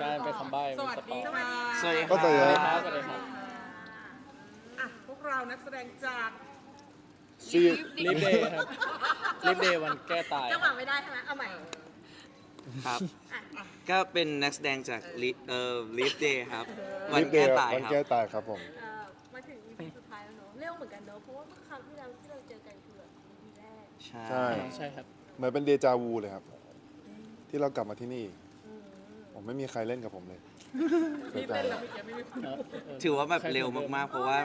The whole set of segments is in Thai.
กลายเป็นคำใบ้สวัสดีค่ะสวัสดีก็คสวัสดีรัครับบสวัสดีครับ อะพวกเรานักแสดงจากซีลิฟเดย์ครับลิฟเดย์วันแก้ตายจังหวะไม่ได้ใช่ไหมเอาใหม่ครับก็เป็นนักแสดงจากลิเอ่อลิฟเดย์ครับ วัลินฟเดแก้ย์ตายวันครับ แก้ตายครับผม เอ่อมาถึง EP สุดท้ายแล้วเนอะเร็วเหมือนกันเนอะเพราะว่าเมื่อคราวที่เราที่เราเจอกันคือแบบ EP แรกใช่ ใช่ ใช่ครับ เหมือนเป็นเดจาวูเลยครับ ที่เรากลับมาที่นี่อืม ผมไม่มีใครเล่นกับผมเลยเสีที่ยใจเต้นแล้วเมื่อกี้ไม่มีคนเออเออถือว่าแบบเร็วมากๆ เพราะว่า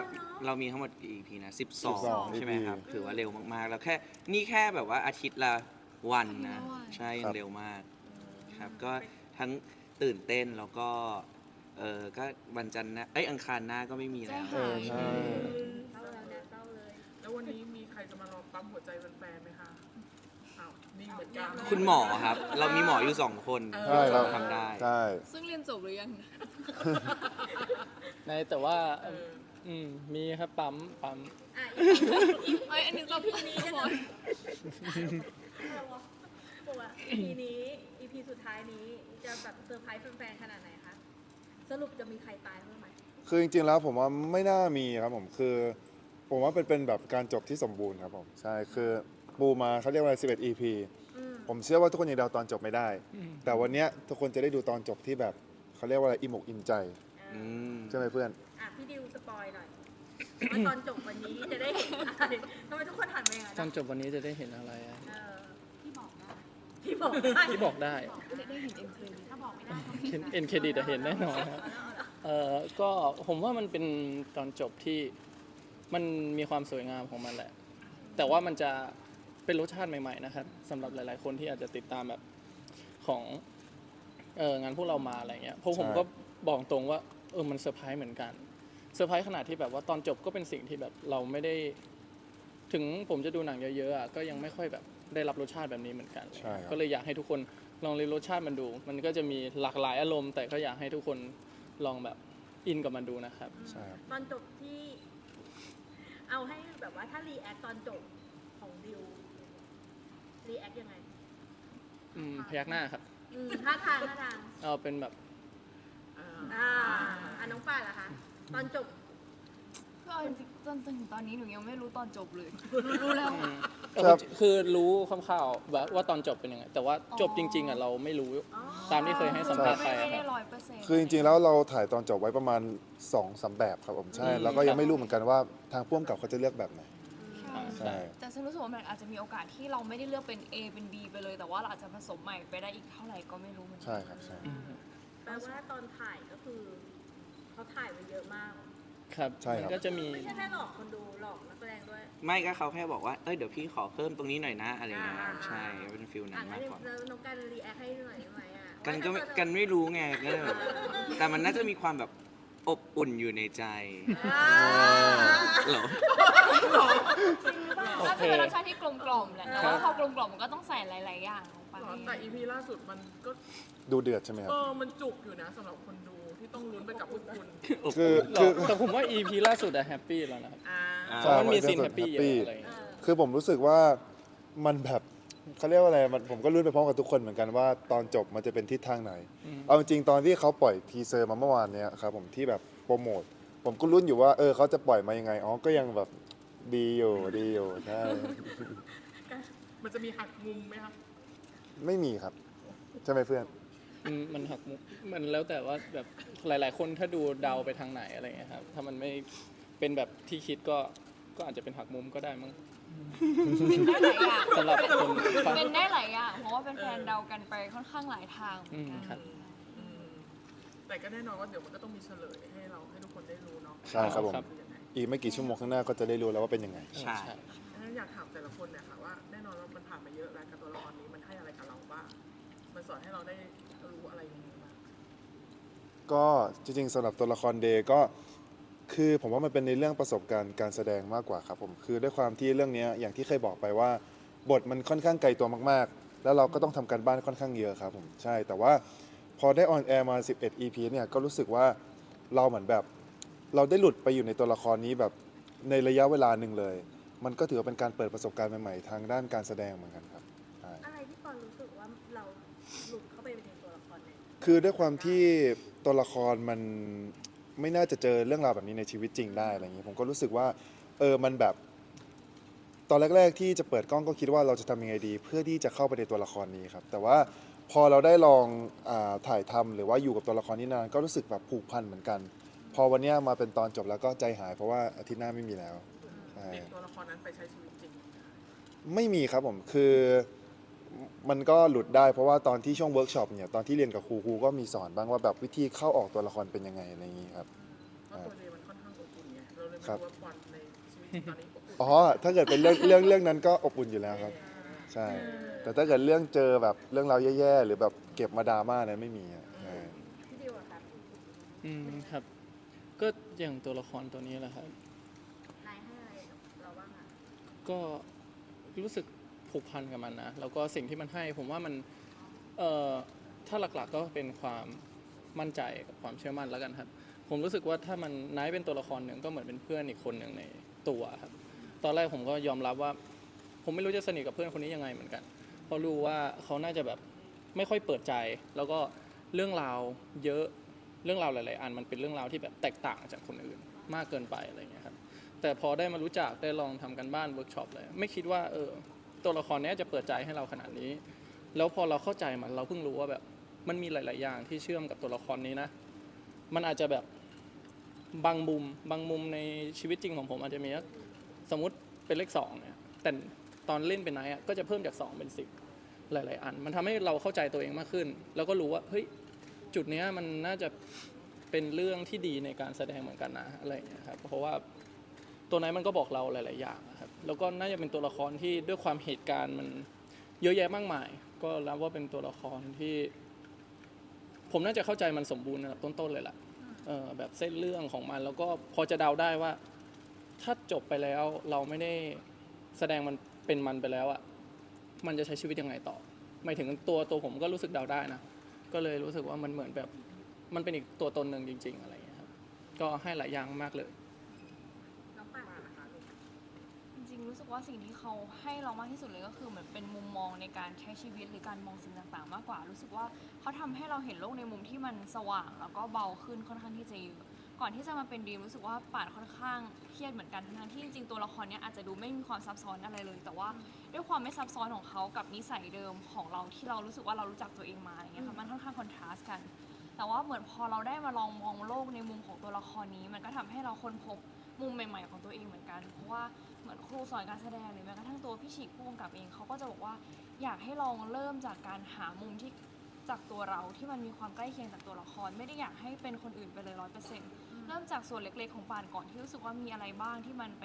เรามีทั้งหมดกี่ EP นะ12 12 ใช่ไหมครับ ถือว่าเร็วมากๆ แล้วแค่ นี่แค่แบบว่าอาทิตย์ละวันนะ ใช่ยังเร็วมากครับ ก็ทั้งตื่นเต้นแล้วก็ เออก็วันจันทร์หนะ เอ้ย อังคารหน้าก็ไม่มีแล้ว เออใช่เศร้าแล้วเนี่ยเศร้าเลยแล้ววันนี้มีใครจะมารอปั๊มหัวใจแฟนๆไหม คะอ้าวนิ่งเหมือนกันคุณหมอครับ เรามีหมออยู่สองคนใช่ครับ ทำได้ ใช่ ซึ่งเรียนจบหรือยัง ในแต่ว่าเอออืมมีครับปั๊มปั๊มอะเอ้ยอันนี้จบ EP นี้จะแบบอะไรวะบอกว่า EP นี้ EP สุดท้ายนี้จะแบบเซอร์ไพรส์แฟนๆขนาดไหนคะ สรุปจะมีใครตายบ้างไหมคือจริงๆแล้วผมว่าไม่น่ามีครับผมคือ ผมว่าเป็นเป็นแบบการจบที่สมบูรณ์ครับผม ใช่คือปูมาเขาเรียกว่า 11 EP อืม ผมเชื่อว่าทุกคนยังเดาตอนจบไม่ได้อืมแต่วันเนี้ยทุกคนจะได้ดูตอนจบที่แบบเขาเรียกว่าอะไรอิ่มอกอิ่มใจอืมใช่ไหมเพื่อน อะพี่ดิวสปอยหน่อยว่าตอนจบวันนี้จะได้เห็นอะไรทำไมทุกคนหันไปอย่างนั้นตอนอะจบวันนี้จะได้เห็นอะไรอะเออที่บอกได้ที่บอกได้ที่บอกได้ได้เห็นเอ็มเครดิตถ้าบอกไม่ได้เอ็นเครดิตเห็นแน่นอนครับ เออก็ผมว่ามันเป็นตอนจบที่มันมีความสวยงามของมันแหละ แต่ว่ามันจะ เป็นรสชาติใหม่ๆนะครับสำหรับหลาย ๆ คนที่อาจจะติดตามแบบของเอองานพวกเรามาอะไรเงี้ยเพราะผมใช่ก็บอกตรงว่าเออมันเซอร์ไพรส์เหมือนกันเซอร์ไพรส์ขนาดที่แบบว่าตอนจบก็เป็นสิ่งที่แบบเราไม่ได้ ถึงผมจะดูหนังเยอะๆอะก็ยังไม่ค่อยแบบได้รับรสชาติแบบนี้เหมือนกันใช่ครับ ก็เลยอยากให้ทุกคนลองเรียนรสชาติมันดู มันก็จะมีหลากหลายอารมณ์ แต่ก็อยากให้ทุกคนลองแบบอินกับมันดูนะครับ ใช่ครับ ตอนจบที่ เอาให้แบบว่าถ้ารีแอคตอนจบของดิว รีแอคยังไงอืมพยักหน้าครับอืมท่าทางท่าทางเอาเป็นแบบอ่าอ่าอะน้องป่านล่ะคะตอนจบก็เอาจริงๆจนถึงตอนนี้หนูยังไม่รู้ตอนจบเลย รู้แล้วเออครับคือรู้คร่าวๆแบบว่าตอนจบเป็นยังไงแต่ว่าจบจริง ๆอะเราไม่รู้ อ๋อตามที่เคยให้สัมภาษณ์ไปไม่อะคได้รับร้อยเปอร์เซ็นต์คือจริงๆ แล้วเราถ่ายตอนจบไว้ประมาณ2องสามแบบครับผมใช่ อืม แล้วก็ยังไม่รู้เหมือนกันว่าทางพ่วงกับเขาจะเลือกแบบไหนอ่า ใช่ แต่ฉันรู้สึกว่ามันอาจจะมีโอกาสที่เราไม่ได้เลือกเป็น A เป็น B ไปเลย แต่ว่าเราอาจจะผสมใหม่ไปได้อีกเท่าไหร่ก็ไม่รู้เหมือนกัใช่ครับใช่อืมแปลว่าตอนถ่ายก็คือเขาถ่ายไว้เยอะมาก ครับใช่ครับ มันก็จะมีไม่ใช่แค่หลอกคนดูหลอกนักแสดงด้วย ไม่ก็เขาแค่บอกว่าเอ้ยเดี๋ยวพี่ขอเพิ่มตรงนี้หน่อยนะอะไรเงี้ยอ่า ใช่เป็นฟิลนั้อะนงั้มานกกว่าแล้วน้องกันรีแอคให้หน่อยได้ไหมอะกันก็ไม่ว่าถ้ากันไม่รู้ไงก็เลยแบบแต่มันน่าจะมีความแบบ อบอุ่นอยู่ในใจอ่าเหรอ โอน่าเค จะเป็นรสชาติที่กลมกล่อมแหละแต่ครัว่าบพอกลมกล่อมมันก็ต้องใส่หลาย ๆ อย่างลงไปหรอแต่ EP ล่าสุดมันก็ ดูเดือดใช่ไหมครัเอบอมันจุกอยู่นะสำหรับคนดูที่ต้องลุ้นไปกับพวกคุณ คือหรคืออแต่ผมว่า EP ล่าสุดอะแฮปปี้แล้วนะครับอ่าอ่าเพราะมันมีซีนใช่แฮปปี้เยแฮปปี้อะอะไรอย่างเงี้ย คือผมรู้สึกว่ามันแบบ เขาเรียกว่าอะไรมันผมก็รุ้นไปพร้อมกับทุกคนเหมือนกันว่าตอนจบมันจะเป็นทิศทางไหนอืมเอาจริงๆตอนที่เขาปล่อยทีเซอร์มาเมื่อวานเนี้ยครับผมที่แบบโปรโมทผมก็รุ้นอยู่ว่าเออเขาจะปล่อยมายังไงอ๋อก็ยังแบบดีอยู่ดีอยู่ใช่มันจะมีหักมุมไหมคะไม่มีครับใช่ไหมเพื่อน อืมมันหักมุกมันแล้วแต่ว่าแบบหลาย ๆ คนถ้าดูเดาไปทางไหนอะไรอย่างเงี้ยครับ ถ้ามันไม่เป็นแบบที่คิดก็ก็อาจจะเป็นหักมุมก็ได้มั้ง ได้หลายอย่างสำหรับคนฟังเป็นได้หลายอย่างเพราะว่าเป็นแฟนๆเดากันไปค่อนข้างหลายทางเหมือนกัอืมครับอืมแต่ก็แน่นอนว่าเดี๋ยวมันก็ต้องมีเฉลยให้เราให้ทุกคนได้รู้เนาะใช่ครับผม ครับคือยังไงอีกไม่กี่ชั่วโมงข้างหน้าก็จะได้รู้แล้วว่าเป็นยังไง ใช่ งั้นอยากถามแต่ละคนเนี่ยค่ะว่าแน่นอนว่ามันผ่านมาเยอะแล้วกับตัวละครนี้มันให้อะไรกับเราบ้างมันสอนให้เราได้รู้อะไรยังไงบ้างก็จริงๆสำหรับตัวละครเดย์ก็ คือผมว่ามันเป็นในเรื่องประสบการณ์การแสดงมากกว่าครับผมคือด้วยความที่เรื่องเนี้ยอย่างที่เคยบอกไปว่า บทมันค่อนข้างไกลตัวมากๆ แล้วเราก็ต้องทำการบ้านค่อนข้างเยอะครับผมใช่แต่ว่าพอได้ออนแอร์มา 11 EP เนี่ยก็รู้สึกว่าเราเหมือนแบบ เราได้หลุดไปอยู่ในตัวละครนี้แบบในระยะเวลาหนึ่งเลย มันก็ถือว่าเป็นการเปิดประสบการณ์ใหม่ๆทางด้านการแสดงเหมือนกันครับใช่ อะไรที่ปอนรู้สึกว่าเราหลุดเข้าไปในตัวละครเนี่ยคือด้วยความที่ตัวละครมัน ไม่น่าจะเจอเรื่องราวแบบนี้ในชีวิตจริงได้อะไรอย่างนี้ ผมก็รู้สึกว่าเออมันแบบ ตอนแรก ๆ ที่จะเปิดกล้องก็คิดว่าเราจะทำยังไงดี เพื่อที่จะเข้าไปในตัวละครนี้ครับ แต่ว่าพอเราได้ลองอาถ่ายทำหรือว่าอยู่กับตัวละครนี้นานก็รู้สึกแบบผูกพันเหมือนกัน พอวันเนี้ยมาเป็นตอนจบแล้วก็ใจหายเพราะว่าอาทิตย์หน้าไม่มีแล้วใช่เปลี่ยนตัวละครนั้นไปใช้ชีวิตจริง ไม่มีครับผมคือ มันก็หลุดได้ เพราะว่าตอนที่ช่วงเวิร์กช็อปเนี่ยตอนที่เรียนกับครูครูก็มีสอนบ้างว่าแบบวิธีเข้าออกตัวละครเป็นยังไงอะไรอย่างนี้ครับ เพราะตัวเดย์มันค่อนข้างอบอุ่นไงเราเลยไม่ครับรู้ว่าบอลในชีวิตตอนนี้อบอุ่นอ๋อ ถ้าเกิดเป็นเรื่องเรื่องเรื่องนั้นก็อบอุ่นอยู่แล้วครับ ใช่ แต่ถ้าเกิดเรื่องเจอแบบเรื่องราวแย่ๆ หรือแบบเก็บมาดราม่าเนี่ยไม่มีอะใช่พี่ดิวอะครับอืมครับ ก็อย่างตัวละครตัวนี้แหละครับ นายให้อะไรกับเราบ้างอะก็รู้สึก ผูกพันกับมันนะแล้วก็สิ่งที่มันให้ผมว่ามันเอ่อถ้าหลักๆก็เป็นความมั่นใจกับความเชื่อมั่นแล้วกันครับ ผมรู้สึกว่าถ้ามันนายเป็นตัวละครหนึ่งก็เหมือนเป็นเพื่อนอีกคนหนึ่งในตัวครับ ตอนแรกผมก็ยอมรับว่า ผมไม่รู้จะสนิทกับเพื่อนคนนี้ยังไงเหมือนกัน เพราะรู้ว่าเขาน่าจะแบบไม่ค่อยเปิดใจ แล้วก็เรื่องราวเยอะเรื่องราวหลาย ๆ อันมันเป็นเรื่องราวที่แบบแตกต่างจากคนอื่นมากเกินไปอะไรอย่างเงี้ยครับแต่พอได้มารู้จักได้ลองทำกันบ้านเวิร์กช็อปเลยไม่คิดว่าเออ ตัวละครเนี้ยจะเปิดใจให้เราขนาดนี้ แล้วพอเราเข้าใจมันเราเพิ่งรู้ว่าแบบมันมีหลาย ๆ อย่างที่เชื่อมกับตัวละครนี้นะ มันอาจจะแบบบางมุมบางมุมในชีวิตจริงของผมอาจจะมีสมมติเป็นเลขสองเนี่ยแต่ตอนเล่นเป็นไนท์ก็จะเพิ่มจากสองเป็นสิบหลาย ๆ อัน มันทำให้เราเข้าใจตัวเองมากขึ้น แล้วก็รู้ว่าเฮ้ยจุดเนี้ยมันน่าจะเป็นเรื่องที่ดีในการแสดงเหมือนกันนะอะไรอย่างเงี้ยครับเพราะว่าตัวนั้นมันก็บอกเราหลาย ๆ อย่าง แล้วก็น่าจะเป็นตัวละครที่ด้วยความเหตุการณ์มันเยอะแยะมากมาย ก็รับว่าเป็นตัวละครที่ ผมน่าจะเข้าใจมันสมบูรณ์ระดับต้นๆเลยล่ะเออแบบเส้นเรื่องของมัน แล้วก็พอจะเดาได้ว่า ถ้าจบไปแล้วเราไม่ได้แสดงมันเป็นมันไปแล้วอะมันจะใช้ชีวิตยังไงต่อไม่ถึงตัวตัวผมก็รู้สึกเดาได้นะก็เลยรู้สึกว่ามันเหมือนแบบมันเป็นอีกตัวตนหนึ่งจริง ๆ อะไรอย่างเงี้ยครับก็ให้หลายอย่างมากเลย น้องป่านนะคะ จ ริง ๆ รู้สึกว่าสิ่งที่เขาให้เรามากที่สุดเลยก็คือเหมือนเป็นมุมมองในการใช้ชีวิตหรือการมองสิ่งต่างๆ มากกว่า รู้สึกว่าเขาทำให้เราเห็นโลกในมุมที่มันสว่าง แล้วก็เบาขึ้นค่อนข้างที่จะเยอะก่อนที่จะมาเป็นดีมรู้สึกว่าป่านค่อนข้างเครียดเหมือนกันทั้งๆที่จริงๆตัวละครเนี้ยอาจจะดูไม่มีความซับซ้อนอะไรเลย แต่ว่าด้วยความไม่ซับซ้อนของเขากับนิสัยเดิมของเราที่เรารู้สึกว่าเรารู้จักตัวเองมาอย่างเงี้ยค่ะมันค่อนข้างคอนทราสต์กัน แต่ว่าเหมือนพอเราได้มาลองมองโลกในมุมของตัวละครนี้ มันก็ทำให้เราค้นพบ มุมใหม่ ๆ ของตัวเองเหมือนกัน เพราะว่าเหมือนครูสอนการแสดงหรือแม้กระทั่งตัวพี่ฉีกผู้กำกับเองเขาก็จะบอกว่าอยากให้ลองเริ่มจากการหามุมที่จากตัวเราที่มันมีความใกล้เคียงจากตัวละคร ไม่ได้อยากให้เป็นคนอื่นไปเลยร้อยเปอร์เซ็นต์เริ่มจากส่วนเล็กๆของปานก่อนที่รู้สึกว่ามีอะไรบ้างที่มันไป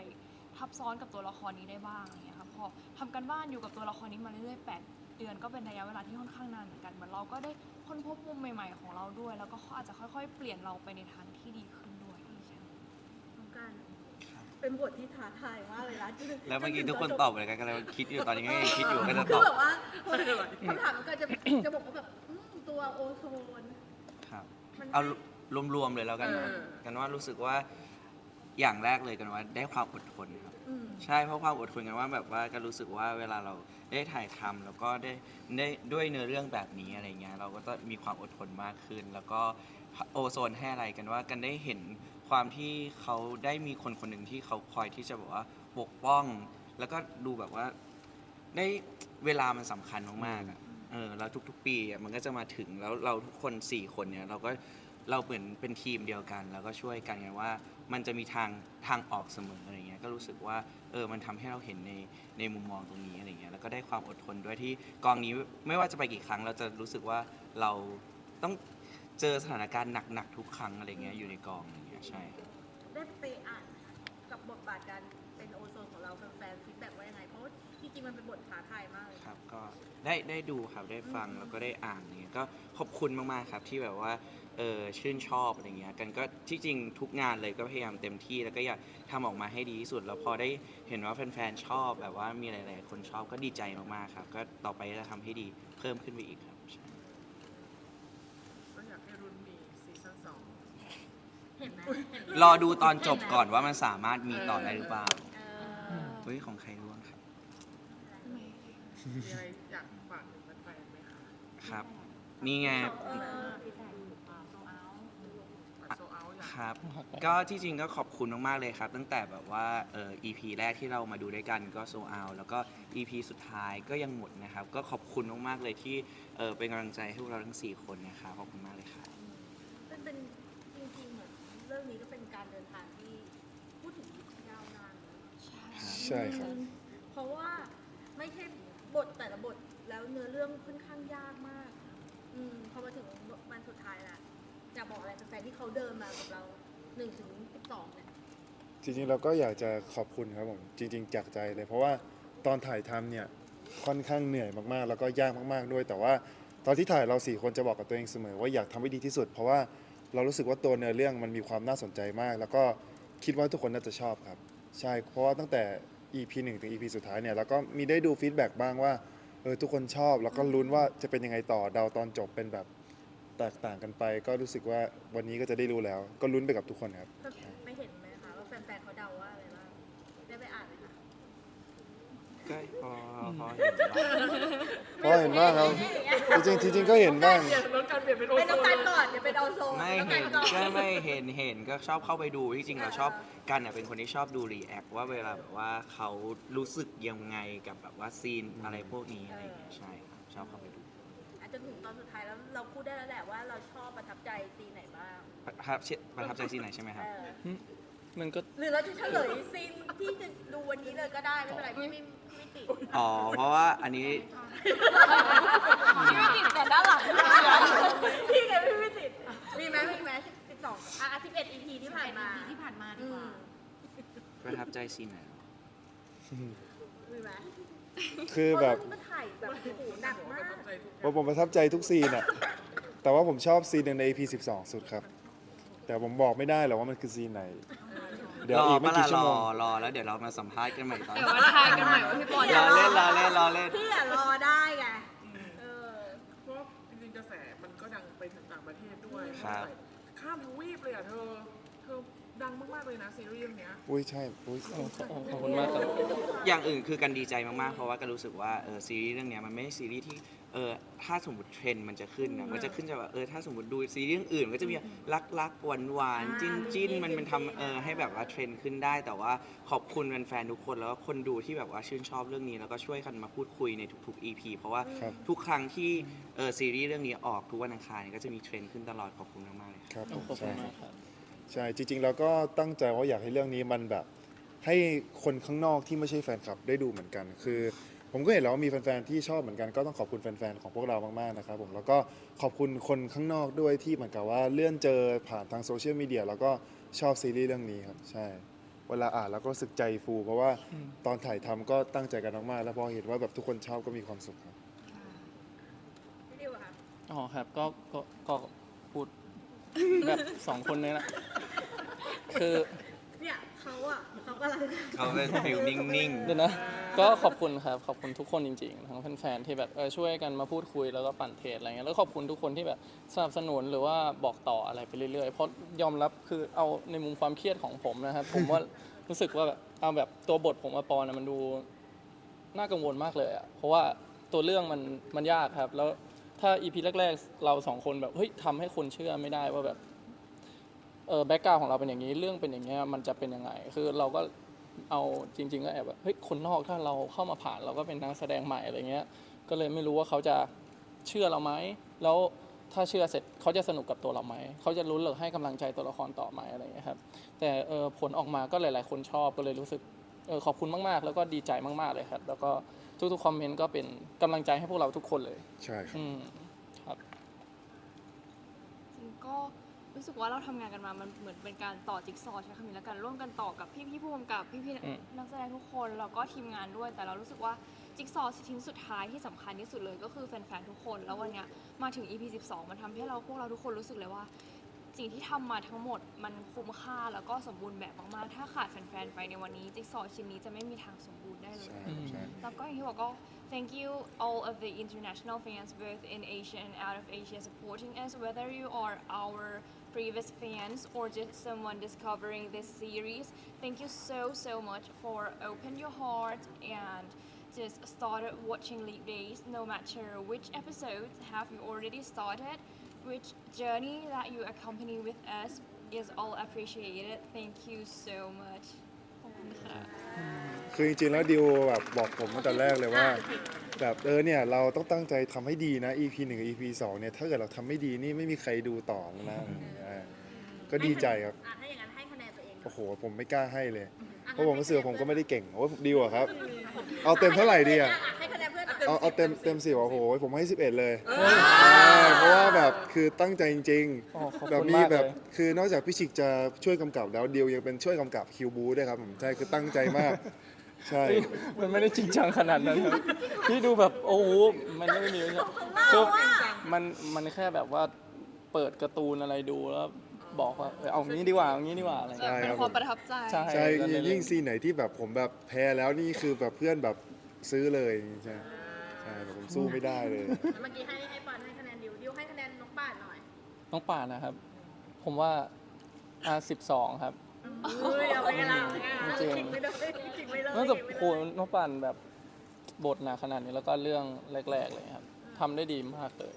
ทับซ้อนกับตัวละครนี้ได้บ้างอย่างเงี้ยค่ะพอทำกันบ้านอยู่กับตัวละครนี้มาเรื่อยๆแปดเดือนก็เป็นระยะเวลาที่ค่อนข้างนานเหมือนกันเหมือนเราก็ได้ค้นพบมุมใหม่ ๆ ของเราด้วย แล้วก็เขาอาจจะค่อย ๆ เปลี่ยนเราไปในทางที่ดีขึ้นด้วยใช่ น้องการ เป็นบทที่ท้าทายมากเลยนะจนถึงแล้วเมื่อกี้จทุกคนจตอบเลยกันก็เลยคิดอยู่ตอนนี้ก็ยังคิดอยู่ก็จะคืตออบแบบว่าคำถามมันก็จะจะบอกว่าแบบอืมตัวโอโซนครับ มันเอารวมๆเลยแล้วกันนะเออ กันว่ารู้สึกว่าอย่างแรกเลยกันว่าได้ความอดทนครับ อืม ใช่เพราะความอดทนกันว่าแบบว่าก็รู้สึกว่าเวลาเราได้ถ่ายทำแล้วก็ได้ได้ด้วยเนื้อเรื่องแบบนี้อะไรเงี้ยเราก็ต้องมีความอดทนมากขึ้น แล้วก็โอโซนให้อะไรกันว่ากันได้เห็น ความที่เขาได้มีคนคนหนึ่งที่เขาคอยที่จะแบบว่าปกป้อง แล้วก็ดูแบบว่าได้เวลามันสำคัญมากๆอะเออแล้วทุก ๆ ปีอะมันก็จะมาถึงแล้วเราทุกคนสี่คนเนี่ยเราก็เราเหมือนเป็นทีมเดียวกัน แล้วก็ช่วยกันไงว่า มันจะมีทางทางออกเสมออะไรเงี้ยก็รู้สึกว่าเออมันทำให้เราเห็นในในมุมมองตรงนี้อะไรเงี้ยแล้วก็ได้ความอดทนด้วยที่กองนี้ไม่ว่าจะไปกี่ครั้ง เราจะรู้สึกว่าเราต้องเจอสถานการณ์หนักๆทุกครั้งอะไรเงี้ยอยู่ในกองอะไรเงี้ย ใช่ได้ไปอ่านนะคะกับบทบาทการเป็นโอโซนของเราแฟนๆฟีดแบ็กว่ายังไงเพราะว่าจริงๆมันเป็นบทท้าทายมากเลย ครับก็ได้ได้ดูครับได้ฟังแล้วก็ได้อ่านอย่างเงี้ยก็ขอบคุณมากๆครับที่แบบว่าเออชื่นชอบอะไรเงี้ยกันก็ที่จริงทุกงานเลยก็พยายามเต็มที่แล้วก็อยากทำออกมาให้ดีที่สุด แล้วพอได้เห็นว่าแฟนๆชอบแบบว่ามีหลาย ๆ คนชอบก็ดีใจมากๆครับ ก็ต่อไปจะทำให้ดีเพิ่มขึ้นไปอีกครับใช่ รอดูตอนจบก่อนว่ามันสามารถมีต่อได้หรือเปล่าเฮ้ยของใครร่วงครับครับ นี่ไงครับ ก็ที่จริงก็ขอบคุณมาก ๆ เลยครับ ตั้งแต่แบบว่าเอ่อ EP แรกที่เรามาดูด้วยกันก็โซอาแล้วก็ EP สุดท้ายก็ยังหมดนะครับ ก็ขอบคุณมาก ๆ เลยที่เอ่อเป็นกำลังใจให้พวกเราทั้ง 4 คนนะครับ ขอบคุณมากเลยครับ รื่องนี้ก็เป็นการเดินทางที่พูดถึงยาวนานใช่ครับ เพราะว่าไม่ใช่บทแต่ละบทแล้วเนื้อเรื่องค่อนข้างยากมาก อืมพอมาถึงวันสุดท้ายละอยากบอกอะไรแฟนๆที่เขาเดินมากับเราหนึ่งถึงสิบสองเนี่ยจริงๆเราก็อยากจะขอบคุณครับผมจริง ๆจากใจเลย เพราะว่าตอนถ่ายทำเนี่ยค่อนข้างเหนื่อยมากๆ แล้วก็ยากมากๆด้วย แต่ว่าตอนที่ถ่ายเราสี่คนจะบอกกับตัวเองเสมอ ว่าอยากทำให้ดีที่สุด เพราะว่า เรารู้สึกว่าตัวเนื้อเรื่องมันมีความน่าสนใจมาก แล้วก็คิดว่าทุกคนน่าจะชอบครับ ใช่เพราะว่าตั้งแต่ EP 1 ถึง EP สุดท้ายเนี่ยเราก็มีได้ดูฟีดแบ็กบ้างว่าเออทุกคนชอบ แล้วก็ลุ้นว่าจะเป็นยังไงต่อเดาตอนจบเป็นแบบแตกต่างกันไป ก็รู้สึกว่าวันนี้ก็จะได้รู้แล้ว ก็ลุ้นไปกับทุกคนครับ ก็พอพอเห็นบ้างเพราะเห็นบ้างครับ จริงๆจริงๆก็เห็นบ้างเปลี่ยนลดการเปลี่ยนเป็นโอเป็นโซน้องน การเลยก่อนเดี๋ยวเป็นออโซไม่น้องเห็การนก่อนก็ไม่เห็นเห็นก็ชอบเข้าไปดูที่จริงเราชอบกันเนี่ยเป็นคนที่ชอบดูรีแอคว่าเวลาแบบว่าเขารู้สึกยังไงกับแบบว่าซีนอะไรพวกนี้อะไรอย่างเงี้ยใช่ครับชอบเข้าไปดูอาจจะถึงตอนสุดท้ายแล้วเราพูดได้แล้วแหละว่าเราชอบประทับใจซีนไหนบ้างประทับใจประทับใจซีนไหนใช่ไหมครับเออ มันก็ หรือเราจะเฉลยซีนที่จะดูวันนี้เลยก็ได้ไม่เป็นไรพี่ไม่ไม่ติดอ๋อ เพราะว่าอันนี้ พี่ไม่ติดแต่ด้านหลังพี่ไงพี่ไม่ติดมีไหมมีไหมสิบสองอะสิบเอ็ด EP ที่ผ่านมาที่ผ่านมาดีอืกว่ามประทับใจซีนไหนมีไหมคือแบบเพราะเรื่องนี้มันถ่ายแบบโอ้โหหนักมากใจทุกผมผมประทับใจทุกซีนอะแต่ว่าผมชอบซีนหนึ่งใน EP 12 สุดครับ แต่ผมบอกไม่ได้หรอกว่ามันคือซีนไหน เดี๋ยวรออีกไม่ปะล่ะกี่ชั่วโมงรอรอแล้วเดี๋ยวเรามาสัมภาษณ์กันใหม่ตอนเดี๋ยวมาทายกันใหม่ว่าพี่ปอนรอเล่นรอเล่นรอเล่น พี่อะรอได้ไงเออ เพราะจริงๆกระแสมันก็ดังไปถึงต่างประเทศด้วยครับ ข้ามทวีปเลยอะเธอ เธอดังมากๆเลยนะซีรีส์เรื่องเนี้ย อุ้ยใช่ อุ้ยโอ้ขอบคุณมากครับ อย่างอื่นคือกันดีใจมากๆ เพราะว่าก็รู้สึกว่าเออซีรีส์เรื่องเนี้ยมันไม่ใช่ซีรีส์ที่ เออถ้าสมมติเทรนด์มันจะขึ้นนะมันจะขึ้นจากว่าเออถ้าสมมติดูซีรีส์เรื่องอื่นมันก็จะมีรักรักหวานหวานๆจิ้นจิ้นมันเป็นทำเออให้แบบว่าเทรนด์ขึ้นได้ แต่ว่าขอบคุณแฟนๆทุกคนแล้วก็คนดูที่แบบว่าชื่นชอบเรื่องนี้แล้วก็ช่วยกันมาพูดคุยในทุกๆ EP เพราะว่าครับ ทุกครั้งที่เออซีรีส์เรื่องนี้ออกทุกวันอังคารเนี่ยก็จะมีเทรนด์ขึ้นตลอดขอบคุณมากๆเลยครับ ครับขอบคุใช่ณมากครับ ใช่จริงๆเราก็ตั้งใจว่าอยากให้เรื่องนี้มันแบบ ให้คนข้างนอกที่ไม่ใช่แฟนคลับได้ดูเหมือนกัน คือ ผมก็เห็นแล้วว่ามีแฟนๆที่ชอบเหมือนกันก็ต้องขอบคุณแฟนๆของพวกเรามากๆนะครับผมแล้วก็ขอบคุณคนข้างนอกด้วยที่เหมือนกับว่าเลื่อนเจอผ่านทางโซเชียลมีเดียแล้วก็ชอบซีรีส์เรื่องนี้ครับใช่ เวลาอ่านแล้วก็รู้สึกใจฟู เพราะว่าตอนถ่ายทำก็ตั้งใจกันมากๆแล้วพอเห็นว่าแบบทุกคนชอบก็มีความสุขครับ พี่ดิวอะครับอ๋อครับก็ก็ก็พูดแบบสองคนนี้นะคือ เนี่ยเขาอะเขากำลังเขาเป็นฟิลนิ่งเดี๋ยวนะ ก็ขอบคุณครับ ขอบคุณทุกคนจริงๆ ทั้งแฟนๆ ที่แบบเออช่วยกันมาพูดคุยแล้วก็ปั่นเทรดอะไรเงี้ย แล้วขอบคุณทุกคนที่แบบสนับสนุนหรือว่าบอกต่ออะไรไปเรื่อยๆ เพราะยอมรับคือเอาในมุมความเครียดของผมนะครับ ผมว่ารู้สึกว่าแบบเอาแบบตัวบทผมมาปอนอะมันดูน่ากังวลมากเลยอะเพราะว่าตัวเรื่องมันมันยากครับ แล้วถ้าอีพีแรก ๆ เราสองคนแบบเฮ้ยทำให้คนเชื่อไม่ได้ว่าแบบ เออแบ็กกราวของเราเป็นอย่างนี้เรื่องเป็นอย่างเงี้ยมันจะเป็นยังไง คือเราก็เอาจริง ๆ ก็แอบแบบเฮ้ยคนนอกถ้าเราเข้ามาผ่านเราก็เป็นนักแสดงใหม่อะไรเงี้ยก็เลยไม่รู้ว่าเขาจะเชื่อเราไหมแล้วถ้าเชื่อเสร็จเขาจะสนุกกับตัวเราไหม เขาจะรู้นหรือให้กำลังใจตัวละครต่อไหมอะไรเงี้ยครับ แต่เออผลออกมาก็หลาย ๆ คนชอบก็เลยรู้สึกเออขอบคุณมาก ๆ แล้วก็ดีใจมาก ๆ เลยครับ แล้วก็ทุก ๆ คอมเมนต์ก็เป็นกำลังใจให้พวกเราทุกคนเลย ใช่ครับอืมครับจริงก็ รู้สึกว่าเราทำงานกันมามันเหมือนเป็นการต่อจิ๊กซอว์ใช้คำนี้แล้วกันร่วมกันต่อกับพี่ๆผู้กำกับพี่อืมๆนักแสดงทุกคนแล้วก็ทีมงานด้วย แต่เรารู้สึกว่าจิ๊กซอว์ชิ้นสุดท้ายที่สำคัญที่สุดเลยก็คือแฟนๆทุกคน แล้ววันเนี้ยมาถึง EP 12 มันทำให้เราพวกเราทุกคนรู้สึกเลยว่าสิ่งที่ทำมาทั้งหมดมันคุ้มค่าแล้วก็สมบูรณ์แบบมากๆ ถ้าขาดแฟนๆ ไปในวันนี้จิ๊กซอว์ชิ้นนี้จะไม่มีทางสมบูรณ์ได้เลยใช่ใช่แล้วก็อย่างที่บอกก็ thank you all of the international fans both in Asia and out of Asia supporting us whether you are our previous fans or just someone discovering this series thank you so so much for open your heart and just started watching Leap Days no matter which episodes have you already started which journey that you accompany with us is all appreciated thank you so much ขอบคุณค่ะ คือจริงๆแล้วดิวแบบบอกผมตั้งแต่แรกเลยว่า แบบเออเนี่ยเราต้องตั้งใจทำให้ดีนะ EP 1กับ EP 2เนี่ยถ้าเกิดเราทำไม่ดีนี่ไม่มีใครดูต่อนะอ่าก็ดีใจครับอะถ้าอย่างนั้นให้คะแนนตัวเองโอ้โหผมไม่กล้าให้เลยเพราะผมรู้สึกว่าผมก็ไม่ได้เก่งโอ้ยดิวอะครับ เอาเต็มเท่าไหร่ดีอะให้คะแนนเพื่อนหน่อยเอาเอาเต็มเต็มสิบโอ้โหผมให้ 11 เลยใช่เพราะว่าแบบคือตั้งใจจริงโอ้ขอบๆแบบคุณมีมากแบเลบยคือนอกจากพี่ชิกจะช่วยกำกับแล้วดิวยังเป็นช่วยกำกับคิวบูด้วยครับผมใช่คือตั้งใจมาก ใช่เฮ้ยมันไม่ได้จริงจังขนาดนั้นครับพี่ดูแบบโอ้โหมันไม่ได้มีไม่ใช่คือมันมันแค่แบบว่าเปิดการ์ตูนอะไรดูแล้วบอกว่าเออเอางี้ดีกว่าเอางี้ดีกว่าอะไรใช่เงี้ย เป็นความประทับใจ ใช่ ใช่ก็เลย ยิ่งซีนไหนที่แบบผมแบบแพ้แล้วนี่คือแบบเพื่อนแบบซื้อเลยใช่ใช่แต่ผมสู้ไม่ได้เลย เมื่อกี้ให้ให้ปอนให้คะแนนดิวดิวให้คะแนนน้องป่านหน่อย น้องป่านนะครับ ผมว่า R12 ครับ เฮ้ยเอาไปละจริงขิงไม่ได้ขิงไม่เลยนอกจากโหน้องป่านแบบบทหนาขนาดนี้แล้วก็เรื่องแรกๆเลยครับทำได้ดีมากเลย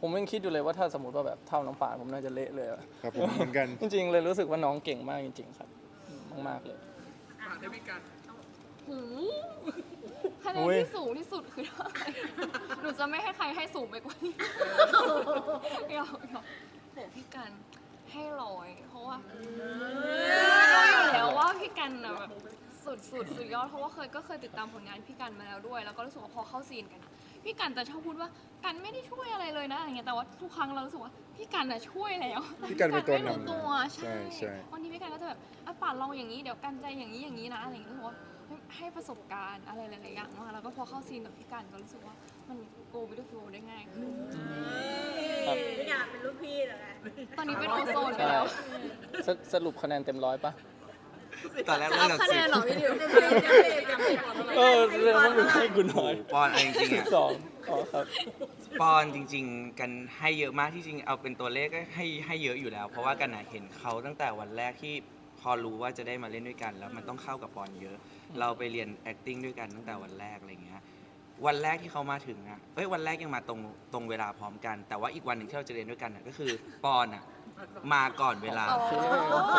ผมยังคิดอยู่เลยว่าถ้าสมมติว่าแบบเท่าน้องป่านผมน่าจะเละเลยอะครับผมเหมือนกัน จริง ๆ เลยรู้สึกว่าน้องเก่งมากจริง ๆ ครับมากๆเลย อะได้มีการหูคะแนนอุ๊ย ที่สูงที่สุดคือเท่าไหร่หนูจะไม่ให้ใครให้สูงไปกว่านี้หยอกหยอกโหพี่กัน ให้ร้อยเพราะว่ารู้อยู่แล้วว่าพี่กันนะแบบสุดสุดสุดยอดเพราะว่าเคยก็เคยติดตามผลงานพี่กันมาแล้วด้วย แล้วก็รู้สึกว่าพอเข้าซีนกันอะพี่กันจะชอบพูดว่ากันไม่ได้ช่วยอะไรเลยนะอะไรเงี้ยแต่ว่าทุกครั้งเรารู้สึกว่าพี่กันน่ะช่วยแล้วพี่กันเป็นตัวไม่รู้นำตัวใช่ใช่ใช่ วันนี้พี่กันก็จะแบบอะป่านลองอย่างนี้เดี๋ยวกันใจอย่างนี้อย่างนี้นะอะไรอย่างเงี้ยรู้สึกว่า เฮ้ยให้ประสบการณ์อะไรหลายๆอย่างมาแล้วก็พอเข้าซีนกับพี่กันก็รู้สึกว่ามัน go with the flow ได้ง่ายขึ้นครับไม่อยากเป็นรุ่นพี่เหรอไงตอนนี้เป็นโอโซนไปใช่แล้วสสรุปคะแนนเต็มร้อยปะตอนแรกจะเริ่เอามจากคะแนสิบนเหรอพี่ดิวเออแสดงว่ามึงให้กูน้อยปอนเอาจริงๆอะ สองอ๋อครับ ปอนจริง ๆ กันให้เยอะมากที่จริงเอาเป็นตัวเลขก็ให้ให้เยอะอยู่แล้ว เพราะว่ากันอะเห็นเขาตั้งแต่วันแรกที่ พอรู้ว่าจะได้มาเล่นด้วยกัน แล้วมันต้องเข้ากับปอนเยอะ เราไปเรียน acting ด้วยกันตั้งแต่วันแรกอะไรเงี้ยวันแรกที่เขามาถึงอะเอ้ยวันแรกยังมาตรงตรงเวลาพร้อมกัน แต่ว่าอีกวันหนึ่งที่เราจะเรียนด้วยกันอะก็คือปอนอะมาก่อนเวลาโอเคโอเค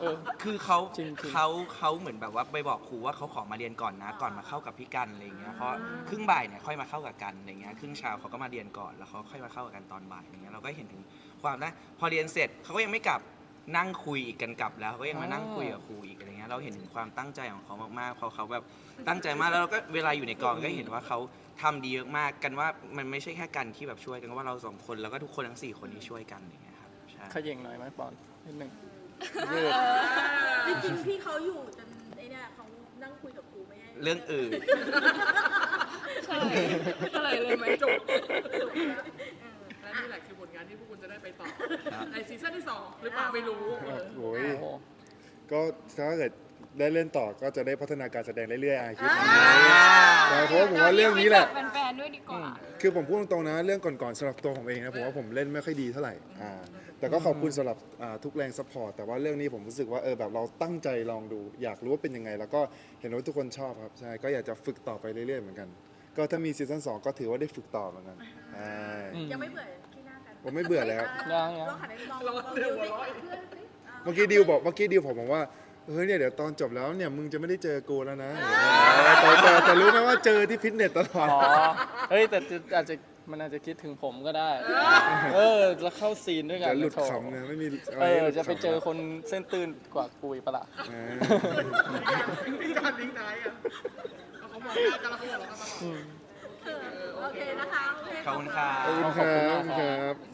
เออ คือเขาจริงๆ เขาเขาเหมือนแบบว่าไปบอกครูว่าเขาขอมาเรียนก่อนนะ ก่อนมาเข้ากับพี่กันอะไรเงี้ยเพราะครึ่งบ่ายเนี่ยค่อยมาเข้ากับกันอะไรเงี้ยครึ่งเช้าเขาก็มาเรียนก่อนแล้วเขาค่อยมาเข้ากับกันตอนบ่ายอะไรเงี้ยเราก็เห็นถึงความนะพอเรียนเสร็จเขาก็ยังไม่กลับ นั่งคุยอีกกันกลับแล้วเขาก็ยังมานั่งคุยกับครูอีกอะไรเงี้ยเราเห็นถึงความตั้งใจของเขามากๆเขาเขาแบบตั้งใจมากแล้วเราก็เวลาอยู่ในกองก็เห็นว่าเขาทำดีเยอะมากกันว่ามันไม่ใช่แค่กันที่แบบช่วยกันว่าเราสองคนแล้วก็ทุกคนทั้งสี่คนที่ช่วยกันอะไรเงี้ยครับใช่ ขย่งหน่อยไหมปอนนิดหนึ่งยืดจริงๆพี่เขาอยู่จนไอ้เนี่ยเขานั่งคุยกับครูไม่ได้เรื่องอื่น ใช่อะไรเลยไหมจบและนี่แหละคือผล งานที่พวกคุณจะได้ไปต่อครับในซีซั่นที่สองหรือเปล่าไม่รู้เออโอ้ยโอ้โหก็ถ้าเกิดได้เล่นต่อก็จะได้พัฒนาการแสดงเรื่อยๆอาคิดใช่เพราะว่าผมว่าเรื่องนี้แหละ แฟนๆด้วยดีกว่า คือผมพูดตรงๆนะเรื่องก่อนๆสำหรับตัวผมเองนะผมว่าผมเล่นไม่ค่อยดีเท่าไหร่อ่าแต่ก็ขอบคุณสำหรับอ่าทุกแรงซัพพอร์ตแต่ว่าเรื่องนี้ผมรู้สึกว่าเออแบบเราตั้งใจลองดู อยากรู้ว่าเป็นยังไง แล้วก็เห็นว่าทุกคนชอบครับใช่ก็อยากจะฝึกต่อไปเรื่อยๆเหมือนกัน ก็ถ้ามีซีซั่นสองก็ถือว่าได้ฝึกต่อเหมือนกันใช่อืมยังไม่เบื่อที่หน้ากัน ผมไม่เบื่อแล้ว ยังยัง ลองหันไปมองมองดิวสิเพื่อนสิเมื่อกี้ดิวบอกเมื่อกี้ดิวผมบอกว่าเฮ้ยเนี่ยเดี๋ยวตอนจบแล้วเนี่ยมึงจะไม่ได้เจอกูแล้วนะแต่แต่แต่รู้ไหมว่าเจอที่ฟิตเนสตลอด อ๋อ เฮ้ย แต่อาจจะมันอาจจะคิดถึงผมก็ได้ เออ แล้วเข้าซีนด้วยกันเดี๋ยวหลุดโถขำนะไม่มีเออหลุดจะไปขำเจอคนเส้นตื่นกว่ากูอีกปะล่ะเออมีการลิงก์ไหนอะเอาเขามองหน้ากันแล้วเขาบอกเรากันตลอดโอเคนะคะโอเคขอบคุณครับขอบคุณครับขอบคุณครับ